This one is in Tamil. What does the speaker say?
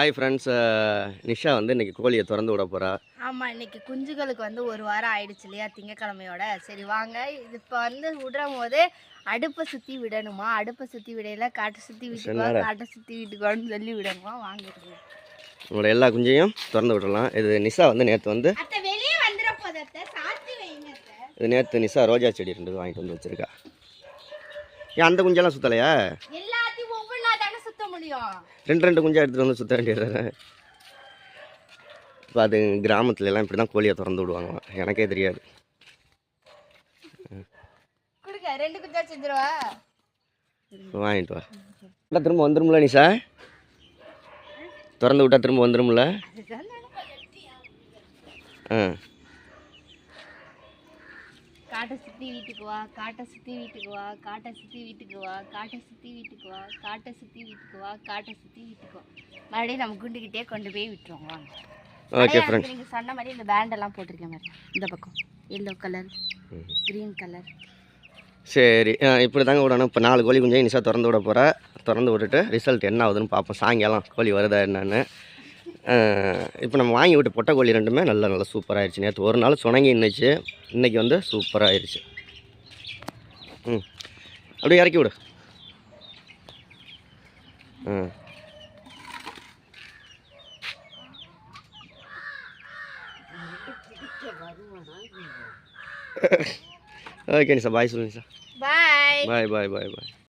ஹாய் ஃப்ரெண்ட்ஸ் நிஷா வந்து இன்னைக்கு கோழியை திறந்து விட போகிறா ஆமா இன்னைக்கு குஞ்சுகளுக்கு வந்து ஒரு வாரம் ஆயிடுச்சு இல்லையா திங்கக்கிழமையோட. சரி வாங்க. இது இப்போ வந்து விடுற போது அடுப்பை சுத்தி விடணுமா? அடுப்பை சுத்தி விடையில காட்டை சுத்தி வீட்டுக்கு. காட்டை சுத்தி வீட்டுக்கு வான்னு சொல்லி விடணுமா. வாங்கிடுங்க உங்களோட எல்லா குஞ்சையும் திறந்து விடலாம். இது நிஷா வந்து நேற்று வந்து. இது நேற்று நிஷா ரோஜா செடி ரெண்டு வாங்கிட்டு வந்து வச்சிருக்கா. ஏன் அந்த குஞ்செல்லாம் சுற்றலையா சுத்த முடியும். ரெண்டு ரெண்டு குஞ்சா எடுத்துகிட்டு வந்து சுற்ற வேண்டியது இப்போ அது கிராமத்துல எல்லாம் இப்படி தான் கோழியை திறந்து விடுவாங்க. எனக்கே தெரியாது. கொடுங்க ரெண்டு குஞ்சா செஞ்சிருவா? வாங்கிட்டு வா. விட்டா திரும்ப வந்துரும்ல நிஷா? திறந்து விட்டா திரும்ப வந்துரும்ல? ஆ. காட்டை சுத்தி வீட்டுக்கு வா காட்டை சுத்தி வீட்டுக்கு வா காட்டை சுத்தி வீட்டுக்கு வா காட்டை சுத்தி வீட்டுக்கு வா காட்டை சுத்தி வீட்டுக்கு வா காட்டை சுத்தி வீட்டுக்கு வா. மறுபடியும் நம்ம குண்டுகிட்டே கொண்டு போய் விட்டுருவோம் வாங்க. ஓகே ஃப்ரெண்ட்ஸ் நீங்க சொன்ன மாதிரி இந்த பேண்ட் எல்லாம் போட்டிருக்கேன் மாதிரி இந்த பக்கம் எல்லோ கலர் கிரீன் கலர் சரி இப்படி தாங்க விடணும். இப்போ நாலு கோழி குஞ்சையும் நிஷா திறந்து விட போகிறா திறந்து விட்டுட்டு ரிசல்ட் என்ன ஆகுதுன்னு பார்ப்போம். சாயங்காலம் கோழி வருதா என்னன்னு. இப்போ நம்ம வாங்கி விட்டு பொட்டை கோழி ரெண்டுமே நல்லா நல்லா சூப்பராகிடுச்சு நேற்று ஒரு நாள் சுணங்கி இருந்துச்சு. இன்றைக்கி வந்து சூப்பராகிடுச்சு ம். அப்படியே இறக்கி விடு. ம் ஓகே நிஷா பாய் சொல்லு நிஷா. பாய். பாய் பாய் பாய் பாய்.